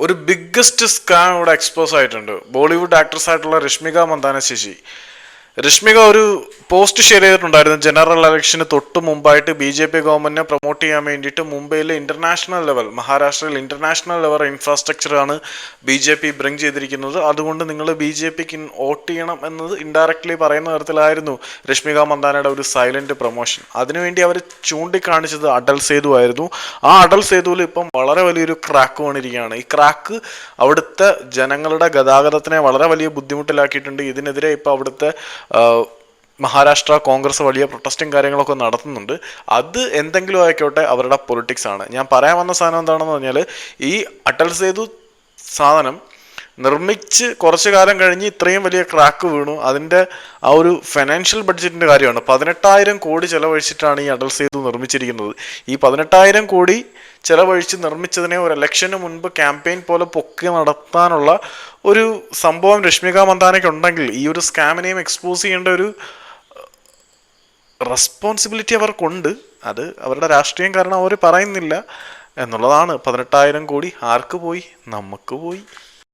ഒരു biggest scan ഇവിടെ expose ആയിട്ടുണ്ട്. ബോളിവുഡ് ആക്ട്രസ് ആയിട്ടുള്ള രശ്മിക മന്ദാന ശശി രശ്മിക ഒരു പോസ്റ്റ് ഷെയർ ചെയ്തിട്ടുണ്ടായിരുന്നു. ജനറൽ ഇലക്ഷന് തൊട്ട് മുമ്പായിട്ട് ബി ജെ പി ഗവൺമെന്റിനെ പ്രൊമോട്ട് ചെയ്യാൻ വേണ്ടിയിട്ട് മുംബൈയിലെ ഇന്റർനാഷണൽ ലെവൽ മഹാരാഷ്ട്രയിൽ ഇന്റർനാഷണൽ ലെവൽ ഇൻഫ്രാസ്ട്രക്ചറാണ് ബി ജെ പി ബ്രിങ് ചെയ്തിരിക്കുന്നത്. അതുകൊണ്ട് നിങ്ങൾ ബി ജെ പിക്ക് വോട്ട് ചെയ്യണം എന്നത് ഇൻഡയറക്ട്ലി പറയുന്ന തരത്തിലായിരുന്നു രശ്മിക മന്ദാനയുടെ ഒരു സൈലന്റ് പ്രൊമോഷൻ അതിനുവേണ്ടി അവർ ചൂണ്ടിക്കാണിച്ചത് അടൽ സേതു ആയിരുന്നു. ആ അടൽ സേതുവിൽ ഇപ്പം വളരെ വലിയൊരു ക്രാക്ക് വന്നിരിക്കുകയാണ്. ഈ ക്രാക്ക് അവിടുത്തെ ജനങ്ങളുടെ ഗതാഗതത്തിനെ വളരെ വലിയ ബുദ്ധിമുട്ടിലാക്കിയിട്ടുണ്ട്. ഇതിനെതിരെ ഇപ്പോൾ അവിടുത്തെ മഹാരാഷ്ട്ര കോൺഗ്രസ് വലിയ പ്രൊട്ടസ്റ്റും കാര്യങ്ങളൊക്കെ നടത്തുന്നുണ്ട്. അത് എന്തെങ്കിലും ആയിക്കോട്ടെ അവരുടെ പൊളിറ്റിക്സ് ആണ്. ഞാൻ പറയാൻ വന്ന സാധനം എന്താണെന്ന് പറഞ്ഞാൽ ഈ അടൽ സേതു സാധനം നിർമ്മിച്ച് കുറച്ച് കാലം കഴിഞ്ഞ് ഇത്രയും വലിയ ക്രാക്ക് വീണു. അതിന്റെ ആ ഒരു ഫിനാൻഷ്യൽ ബഡ്ജറ്റിന്റെ കാര്യമാണ്. പതിനെട്ടായിരം കോടി ചിലവഴിച്ചിട്ടാണ് ഈ അടൽ സേതു നിർമ്മിച്ചിരിക്കുന്നത്. ഈ പതിനെട്ടായിരം കോടി ചിലവഴിച്ച് നിർമ്മിച്ചതിനെ ഒരു ഇലക്ഷന് മുൻപ് ക്യാമ്പയിൻ പോലെ പൊക്കി നടത്താനുള്ള ഒരു സംഭവം രശ്മിക മന്ദാനയ്ക്ക് ഉണ്ടെങ്കിൽ ഈ ഒരു സ്കാമിനെയും എക്സ്പോസ് ചെയ്യേണ്ട ഒരു റെസ്പോൺസിബിലിറ്റി അവർക്കുണ്ട്. അത് അവരുടെ രാഷ്ട്രീയം കാരണം അവർ പറയുന്നില്ല എന്നുള്ളതാണ്. പതിനെട്ടായിരം കോടി ആർക്ക് പോയി? നമുക്ക് പോയി.